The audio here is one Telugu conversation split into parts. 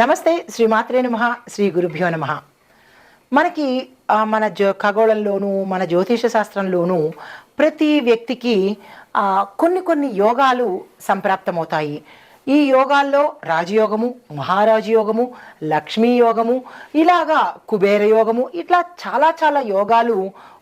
నమస్తే శ్రీ మాత్రే నమ శ్రీ గురుభ్యో నమ. మనకి మన జో ఖగోళంలోనూ మన జ్యోతిష శాస్త్రంలోనూ ప్రతి వ్యక్తికి కొన్ని కొన్ని యోగాలు సంప్రాప్తమవుతాయి. ఈ యోగాల్లో రాజయోగము మహారాజయోగము లక్ష్మీ యోగము ఇలాగా కుబేర యోగము ఇట్లా చాలా చాలా యోగాలు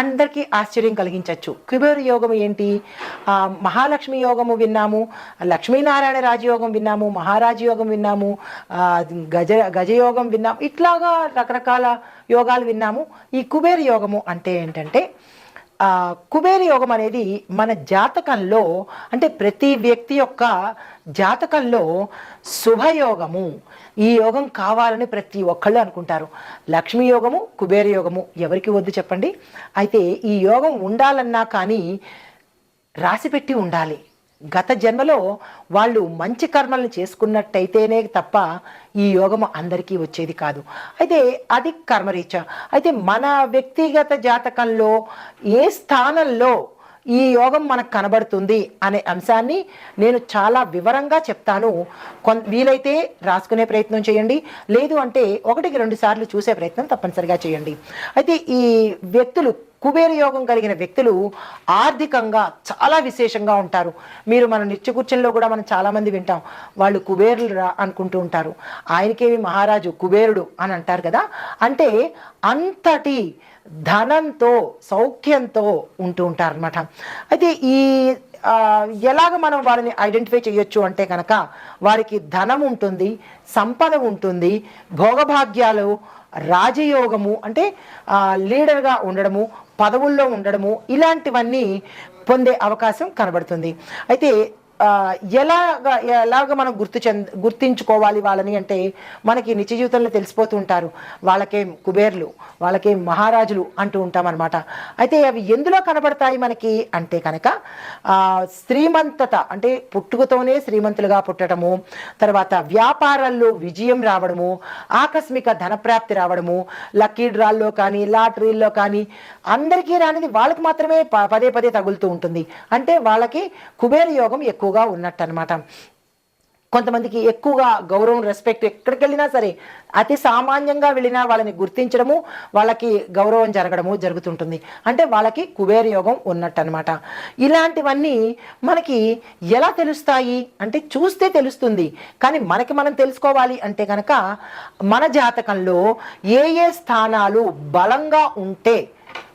అందరికీ ఆశ్చర్యం కలిగించవచ్చు కుబేరు యోగం ఏంటి? మహాలక్ష్మి యోగము విన్నాము లక్ష్మీనారాయణ రాజయోగం విన్నాము మహారాజ యోగం విన్నాము గజ గజయోగం విన్నాము ఇట్లాగా రకరకాల యోగాలు విన్నాము. ఈ కుబేరు యోగము అంటే ఏంటంటే కుబేర యోగం అనేది మన జాతకంలో అంటే ప్రతి వ్యక్తి యొక్క జాతకంలో శుభయోగము. ఈ యోగం కావాలని ప్రతి ఒక్కళ్ళు అనుకుంటారు. లక్ష్మీ యోగము కుబేర యోగము ఎవరికి వద్దు చెప్పండి. అయితే ఈ యోగం ఉండాలన్నా కానీ రాసిపెట్టి ఉండాలి. గత జన్మలో వాళ్ళు మంచి కర్మలను చేసుకున్నట్టయితేనే తప్ప ఈ యోగము అందరికీ వచ్చేది కాదు. అయితే అది కర్మరీచ అయితే మన వ్యక్తిగత జాతకంలో ఏ స్థానంలో ఈ యోగం మనకు కనబడుతుంది అనే అంశాన్ని నేను చాలా వివరంగా చెప్తాను. కొన్ వీలైతే రాసుకునే ప్రయత్నం చేయండి. లేదు అంటే ఒకటికి రెండు సార్లు చూసే ప్రయత్నం తప్పనిసరిగా చేయండి. అయితే ఈ వ్యక్తులు కుబేర యోగం కలిగిన వ్యక్తులు ఆర్థికంగా చాలా విశేషంగా ఉంటారు. మీరు మన నిత్య కూర్చొనిలో కూడా మనం చాలామంది వింటాం. వాళ్ళు కుబేరులు రా అనుకుంటూ ఉంటారు. ఆయనకేమి మహారాజు కుబేరుడు అని అంటారు కదా? అంటే అంతటి ధనంతో సౌఖ్యంతో ఉంటూ ఉంటారు అనమాట అయితే ఈ ఎలాగ మనం వారిని ఐడెంటిఫై చేయొచ్చు అంటే కనుక వారికి ధనం ఉంటుంది సంపద ఉంటుంది భోగభాగ్యాలు రాజయోగము అంటే లీడర్గా ఉండడము పదవుల్లో ఉండడము ఇలాంటివన్నీ పొందే అవకాశం కనబడుతుంది. అయితే ఎలాగ ఎలాగ మనం గుర్తు చెంద గుర్తించుకోవాలి వాళ్ళని అంటే మనకి నిత్య జీవితంలో తెలిసిపోతూ ఉంటారు. వాళ్ళకేం కుబేర్లు వాళ్ళకేం మహారాజులు అంటూ ఉంటాం అనమాట అయితే అవి ఎందులో కనబడతాయి మనకి అంటే కనుక శ్రీమంతత అంటే పుట్టుకతోనే శ్రీమంతులుగా పుట్టడము తర్వాత వ్యాపారాల్లో విజయం రావడము ఆకస్మిక ధనప్రాప్తి రావడము లక్కీ డ్రాల్లో కానీ లాటరీల్లో కానీ అందరికీ రానిది వాళ్ళకి మాత్రమే పదే పదే తగులుతూ ఉంటుంది. అంటే వాళ్ళకి కుబేర యోగం ఎక్కువగా ఉన్నట్టు అనమాట కొంతమందికి ఎక్కువగా గౌరవం రెస్పెక్ట్ ఎక్కడికి వెళ్ళినా సరే అతి సామాన్యంగా వెళ్ళినా వాళ్ళని గుర్తించడము వాళ్ళకి గౌరవం జరగడము జరుగుతుంటుంది. అంటే వాళ్ళకి కుబేర యోగం ఉన్నట్టు అనమాట ఇలాంటివన్నీ మనకి ఎలా తెలుస్తాయి? అంటే చూస్తే తెలుస్తుంది. కానీ మనకి మనం తెలుసుకోవాలి అంటే కనుక మన జాతకంలో ఏ ఏ స్థానాలు బలంగా ఉంటే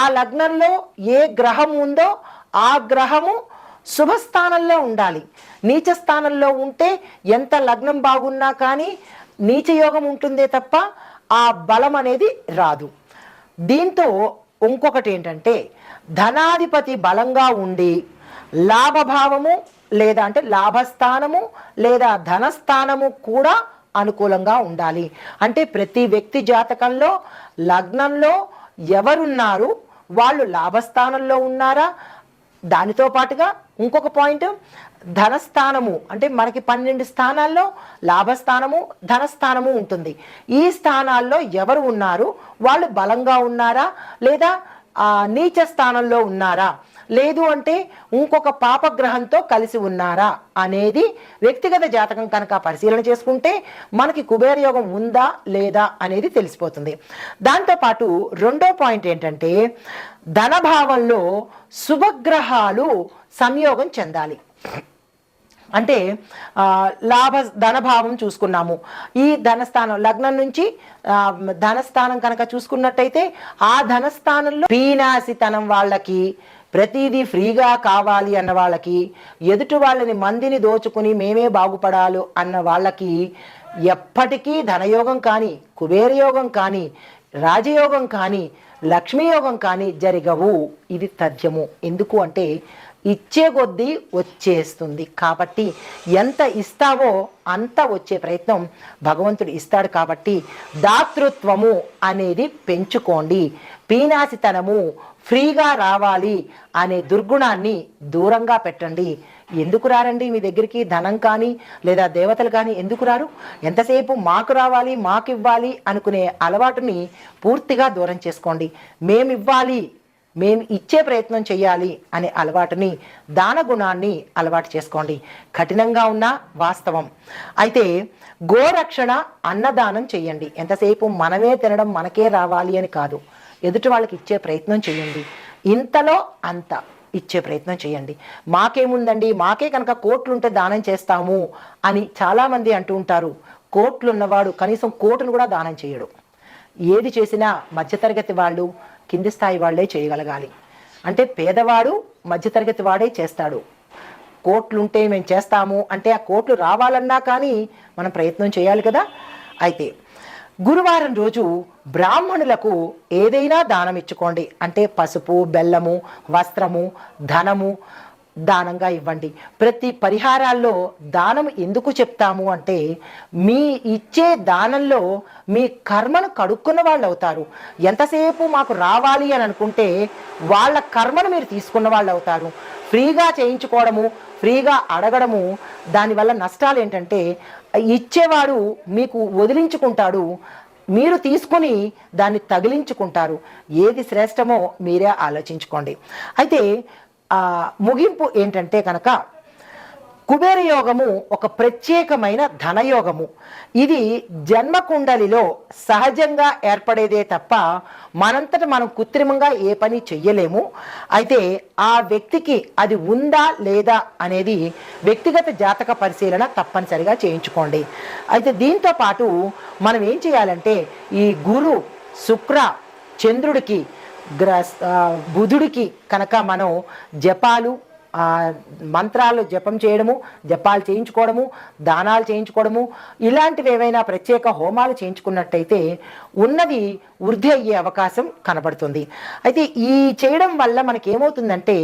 ఆ లగ్నంలో ఏ గ్రహం ఉందో ఆ గ్రహము శుభస్థానంలో ఉండాలి. నీచ స్థానంలో ఉంటే ఎంత లగ్నం బాగున్నా కానీ నీచ యోగం ఉంటుందే తప్ప ఆ బలం అనేది రాదు. దీంతో ఇంకొకటి ఏంటంటే ధనాధిపతి బలంగా ఉండి లాభభావము లేదా అంటే లాభస్థానము లేదా ధనస్థానము కూడా అనుకూలంగా ఉండాలి. అంటే ప్రతి వ్యక్తి జాతకంలో లగ్నంలో ఎవరున్నారు? వాళ్ళు లాభస్థానంలో ఉన్నారా? దానితో పాటుగా ఇంకొక పాయింట్ ధనస్థానము. అంటే మనకి పన్నెండు స్థానాల్లో లాభస్థానము ధనస్థానము ఉంటుంది. ఈ స్థానాల్లో ఎవరు ఉన్నారు? వాళ్ళు బలంగా ఉన్నారా? లేదా నీచ స్థానంలో ఉన్నారా? లేదు అంటే ఇంకొక పాపగ్రహంతో కలిసి ఉన్నారా అనేది వ్యక్తిగత జాతకం కనుక పరిశీలన చేసుకుంటే మనకి కుబేర యోగం ఉందా లేదా అనేది తెలిసిపోతుంది. దాంతోపాటు రెండో పాయింట్ ఏంటంటే ధనభావంలో శుభగ్రహాలు సంయోగం చెందాలి. అంటే లాభ ధనభావం చూసుకున్నాము. ఈ ధనస్థానం లగ్నం నుంచి ధనస్థానం కనుక చూసుకున్నట్టయితే ఆ ధనస్థానంలో పీనాసితనం వాళ్ళకి ప్రతిదీ ఫ్రీగా కావాలి అన్న వాళ్ళకి ఎదుటి వాళ్ళని మందిని దోచుకుని మేమే బాగుపడాలి అన్న వాళ్ళకి ఎప్పటికీ ధనయోగం కానీ కుబేరయోగం కానీ రాజయోగం కానీ లక్ష్మీయోగం కానీ జరగవు. ఇది తథ్యము. ఎందుకు అంటే ఇచ్చే కొద్దీ వచ్చేస్తుంది. కాబట్టి ఎంత ఇస్తావో అంత వచ్చే ప్రయత్నం భగవంతుడు ఇస్తాడు కాబట్టి దాతృత్వము అనేది పెంచుకోండి. పీనాసితనము ఫ్రీగా రావాలి అనే దుర్గుణాన్ని దూరంగా పెట్టండి. ఎందుకు రారండి మీ దగ్గరికి? ధనం కానీ లేదా దేవతలు కానీ ఎందుకు రారు? ఎంతసేపు మాకు రావాలి మాకు ఇవ్వాలి అనుకునే అలవాటుని పూర్తిగా దూరం చేసుకోండి. మేము ఇవ్వాలి మేము ఇచ్చే ప్రయత్నం చేయాలి అనే అలవాటుని దాన గుణాన్ని అలవాటు చేసుకోండి. కఠినంగా ఉన్న వాస్తవం. అయితే గోరక్షణ అన్నదానం చేయండి ఎంతసేపు మనమే తినడం మనకే రావాలి అని కాదు. ఎదుటి వాళ్ళకి ఇచ్చే ప్రయత్నం చేయండి ఇంతలో అంత ఇచ్చే ప్రయత్నం చేయండి మాకేముందండి? మాకే కనుక కోట్లుంటే దానం చేస్తాము అని చాలామంది అంటూ ఉంటారు. కోట్లు ఉన్నవాడు కనీసం కోటును కూడా దానం చేయడు ఏది చేసినా మధ్యతరగతి వాళ్ళు కింది స్థాయి వాళ్ళే చేయగలగాలి. అంటే పేదవాడు మధ్యతరగతి వాడే చేస్తాడు. కోట్లుంటే మేము చేస్తాము అంటే ఆ కోట్లు రావాలన్నా కానీ మనం ప్రయత్నం చేయాలి కదా. అయితే గురువారం రోజు బ్రాహ్మణులకు ఏదైనా దానం ఇచ్చుకోండి. అంటే పసుపు బెల్లము వస్త్రము ధనము దానంగా ఇవ్వండి. ప్రతి పరిహారాల్లో దానం ఎందుకు చెప్తాము అంటే మీ ఇచ్చే దానంలో మీ కర్మను కడుక్కున్న వాళ్ళు అవుతారు. ఎంతసేపు మాకు రావాలి అని అనుకుంటే వాళ్ళ కర్మను మీరు తీసుకున్న వాళ్ళు అవుతారు. ఫ్రీగా చేయించుకోవడము ఫ్రీగా అడగడము దానివల్ల నష్టాలు ఏంటంటే ఇచ్చేవాడు మీకు వదిలించుకుంటాడు మీరు తీసుకొని దాన్ని తగిలించుకుంటారు. ఏది శ్రేష్టమో మీరే ఆలోచించుకోండి. అయితే ముగింపు ఏంటంటే కనుక కుబేర యోగము ఒక ప్రత్యేకమైన ధనయోగము. ఇది జన్మకుండలిలో సహజంగా ఏర్పడేదే తప్ప మనంతట మనం కృత్రిమంగా ఏ పని చెయ్యలేము. అయితే ఆ వ్యక్తికి అది ఉందా లేదా అనేది వ్యక్తిగత జాతక పరిశీలన తప్పనిసరిగా చేయించుకోండి. అయితే దీంతో పాటు మనం ఏం చేయాలంటే ఈ గురు శుక్ర చంద్రుడికి గ్రస్ బుధుడికి కనుక మనం జపాలు మంత్రాలు జపం చేయడము జపాలు చేయించుకోవడము దానాలు చేయించుకోవడము ఇలాంటివి ఏవైనా ప్రత్యేక హోమాలు చేయించుకున్నట్టయితే ఉన్నది వృద్ధి అయ్యే అవకాశం కనబడుతుంది. అయితే ఈ చేయడం వల్ల మనకి ఏమవుతుందంటే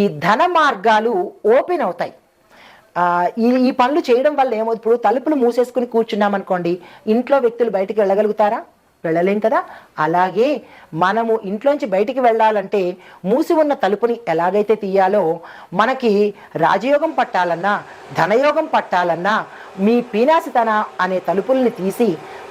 ఈ ధన మార్గాలు ఓపెన్ అవుతాయి. ఈ ఈ పనులు చేయడం వల్ల ఏమవుతుంది? ఇప్పుడు తలుపులు మూసేసుకుని కూర్చున్నాం అనుకోండి ఇంట్లో వ్యక్తులు బయటికి వెళ్ళగలుగుతారా? వెళ్ళలేం కదా? అలాగే మనము ఇంట్లోంచి బయటికి వెళ్ళాలంటే మూసి ఉన్న తలుపుని ఎలాగైతే తీయాలో మనకి రాజయోగం పట్టాలన్నా ధనయోగం పట్టాలన్నా మీ పీనాసితన అనే తలుపుల్ని తీసి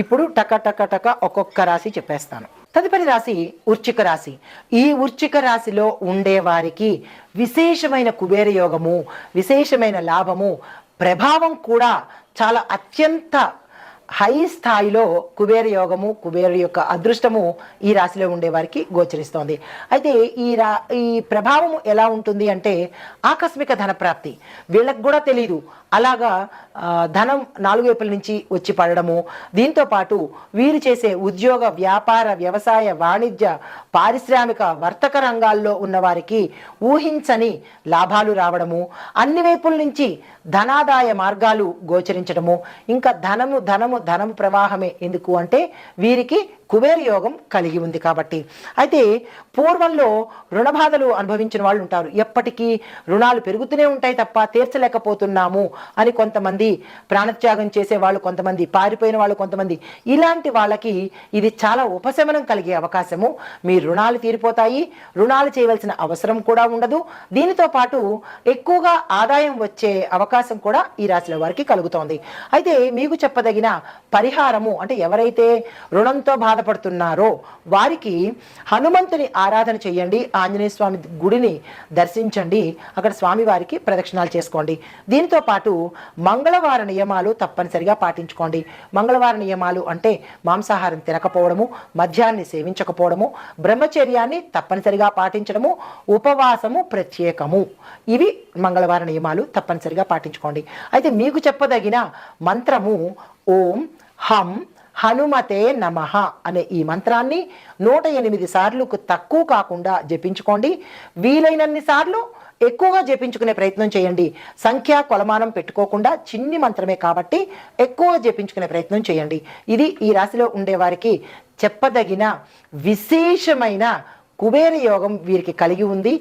ఇప్పుడు టక టక టక ఒక్కొక్క రాశి చెప్పేస్తాను. తదుపరి రాశి ఉర్చిక రాశి. ఈ ఉర్చిక రాశిలో ఉండే వారికి విశేషమైన కుబేర యోగము విశేషమైన లాభము ప్రభావం కూడా చాలా అత్యంత హై స్థాయిలో కుబేర యోగము కుబేర యొక్క అదృష్టము ఈ రాశిలో ఉండే వారికి గోచరిస్తోంది. అయితే ఈ రా ఈ ప్రభావం ఎలా ఉంటుంది అంటే ఆకస్మిక ధన ప్రాప్తి వీళ్ళకి కూడా తెలియదు అలాగా ధనం నాలుగు వైపుల నుంచి వచ్చి పడడము. దీంతో పాటు వీరు చేసే ఉద్యోగ వ్యాపార వ్యవసాయ వాణిజ్య పారిశ్రామిక వర్తక రంగాల్లో ఉన్నవారికి ఊహించని లాభాలు రావడము. అన్ని వైపుల నుంచి ధనాదాయ మార్గాలు గోచరించడము. ఇంకా ధనము ధనము ధనము ప్రవాహమే. ఎందుకు అంటే వీరికి కుబేర యోగం కలిగి ఉంది కాబట్టి. అయితే పూర్వంలో రుణ బాధలు అనుభవించిన వాళ్ళు ఉంటారు. ఎప్పటికీ రుణాలు పెరుగుతూనే ఉంటాయి తప్ప తీర్చలేకపోతున్నాము అని కొంతమంది ప్రాణత్యాగం చేసే వాళ్ళు కొంతమంది పారిపోయిన వాళ్ళు కొంతమంది. ఇలాంటి వాళ్ళకి ఇది చాలా ఉపశమనం కలిగే అవకాశము. మీ రుణాలు తీరిపోతాయి రుణాలు చేయవలసిన అవసరం కూడా ఉండదు. దీనితో పాటు ఎక్కువగా ఆదాయం వచ్చే అవకాశం కూడా ఈ రాశిలో వారికి కలుగుతోంది. అయితే మీకు చెప్పదగిన పరిహారము అంటే ఎవరైతే రుణంతో బాధ బాధపడుతున్నారో వారికి హనుమంతుని ఆరాధన చేయండి ఆంజనేయ స్వామి గుడిని దర్శించండి అక్కడ స్వామి వారికి ప్రదక్షిణాలు చేసుకోండి. దీనితో పాటు మంగళవార నియమాలు తప్పనిసరిగా పాటించుకోండి. మంగళవార నియమాలు అంటే మాంసాహారం తినకపోవడము మద్యాన్ని సేవించకపోవడము బ్రహ్మచర్యాన్ని తప్పనిసరిగా పాటించడము ఉపవాసము ప్రత్యేకము. ఇవి మంగళవార నియమాలు తప్పనిసరిగా పాటించుకోండి. అయితే మీకు చెప్పదగిన మంత్రము ఓం హం హనుమతే నమః అనే ఈ మంత్రాన్ని నూట ఎనిమిది సార్లుకు తక్కువ కాకుండా జపించుకోండి. వీలైనన్ని సార్లు ఎక్కువగా జపించుకునే ప్రయత్నం చేయండి. సంఖ్యా కొలమానం పెట్టుకోకుండా చిన్ని మంత్రమే కాబట్టి ఎక్కువగా జపించుకునే ప్రయత్నం చేయండి. ఇది ఈ రాశిలో ఉండేవారికి చెప్పదగిన విశేషమైన కుబేర యోగం వీరికి కలిగి ఉంది.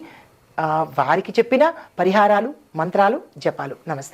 వారికి చెప్పిన పరిహారాలు మంత్రాలు జపాలు. నమస్తే.